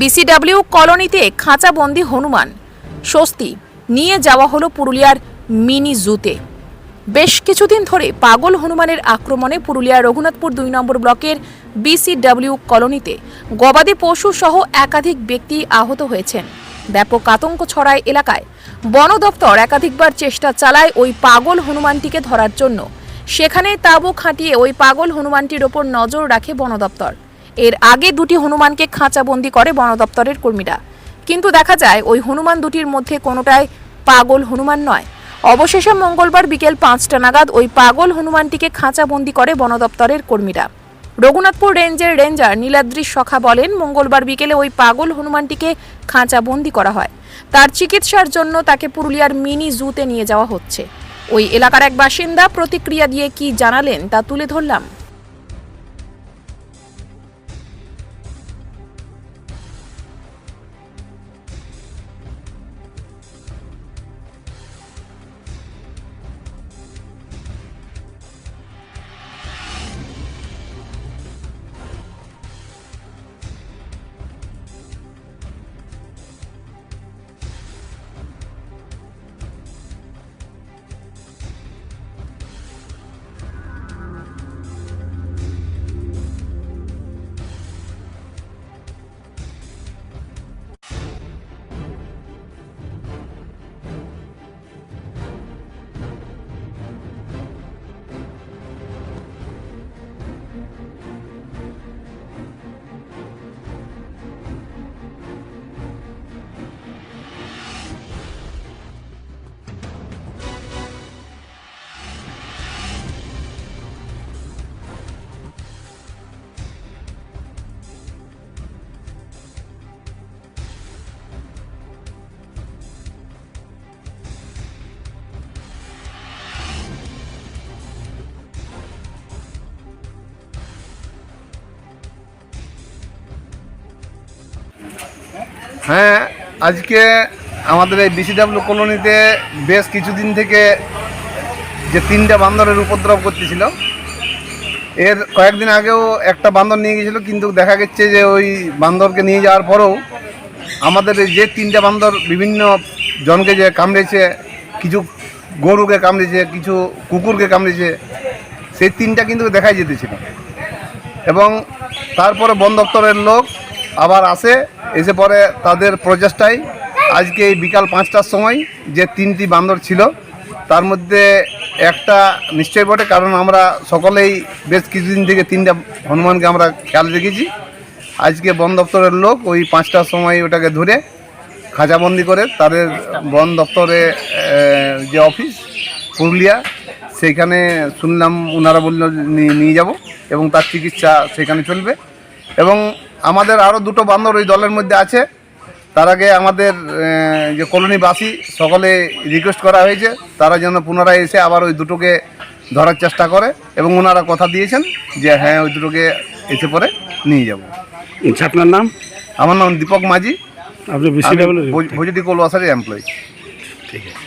BCW কলোনিতে খাঁচাবন্দি হনুমান। স্বস্তি, নিয়ে যাওয়া হলো পুরুলিয়ার মিনি জুতে। বেশ কিছুদিন ধরে পাগল হনুমানের আক্রমণে পুরুলিয়ার রঘুনাথপুর দুই নম্বর ব্লকের বিসিডাব্লিউ কলোনিতে গবাদি পশু সহ একাধিক ব্যক্তি আহত হয়েছেন। ব্যাপক আতঙ্ক ছড়ায় এলাকায়। বন দপ্তর একাধিকবার চেষ্টা চালায় ওই পাগল হনুমানটিকে ধরার জন্য। সেখানে তাঁবু খাটিয়ে ওই পাগল হনুমানটির ওপর নজর রাখে বন দপ্তর। এর আগে দুটি হনুমানকে খাঁচাবন্দি করে বন দপ্তরের কর্মীরা। কিন্তু দেখা যায়, ওই হনুমান দুটির মধ্যে কোনোটাই পাগল হনুমান নয়। অবশেষে মঙ্গলবার বিকেল পাঁচটা নাগাদ ওই পাগল হনুমানটিকে খাঁচাবন্দি করে বন দপ্তরের কর্মীরা। রঘুনাথপুর রেঞ্জের রেঞ্জার নীলাদ্রি সখা বলেন, মঙ্গলবার বিকেলে ওই পাগল হনুমানটিকে খাঁচাবন্দি করা হয়। তার চিকিৎসার জন্য তাকে পুরুলিয়ার মিনি জুতে নিয়ে যাওয়া হচ্ছে। ওই এলাকার এক বাসিন্দা প্রতিক্রিয়া দিয়ে কি জানালেন তা তুলে ধরলাম। হ্যাঁ আজকে আমাদের এই বিসিডাব্লিউ কলোনিতে বেশ কিছুদিন থেকে যে তিনটা বান্দরের উপদ্রব করতেছিল, এর কয়েকদিন আগেও একটা বান্দর নিয়ে গেছিল কিন্তু দেখা গেছে যে ওই বান্দরকে নিয়ে যাওয়ার পরেও আমাদের যে তিনটা বান্দর বিভিন্ন জনকে যে কামড়েছে, কিছু গরুকে কামড়েছে, কিছু কুকুরকে কামড়েছে, সেই তিনটা কিন্তু দেখাই যেতেছিল। এবং তারপরে বন দপ্তরের লোক আবার আসে এসে পরে তাদের প্রচেষ্টায় আজকে এই বিকাল পাঁচটার সময় যে তিনটি বান্দর ছিল, তার মধ্যে একটা নিশ্চয় বটে, কারণ আমরা সকলেই বেশ কিছুদিন থেকে তিনটা হনুমানকে আমরা খেয়াল রেখেছি। আজকে বন দপ্তরের লোক ওই পাঁচটার সময় ওটাকে ধরে খাঁচাবন্দি করে তাদের বন দপ্তরে যে অফিস, পুরুলিয়া, সেইখানে শুনলাম ওনারা বলল নিয়ে যাব এবং তার চিকিৎসা সেখানে চলবে। এবং আমাদের আরও দুটো বান্দর ওই দলের মধ্যে আছে। তার আগে আমাদের যে কলোনিবাসী সকলে রিকোয়েস্ট করা হয়েছে। তারা যেন পুনরায় এসে আবার ওই দুটোকে ধরার চেষ্টা করে এবং ওনারা কথা দিয়েছেন যে হ্যাঁ ওই দুটোকে এসে পরে নিয়ে যাব। আচ্ছা আপনার নাম? আমার নাম দীপক মাঝি। আপনি ভোজটি কোলওয়াসারের এমপ্লয়ি ঠিক আছে।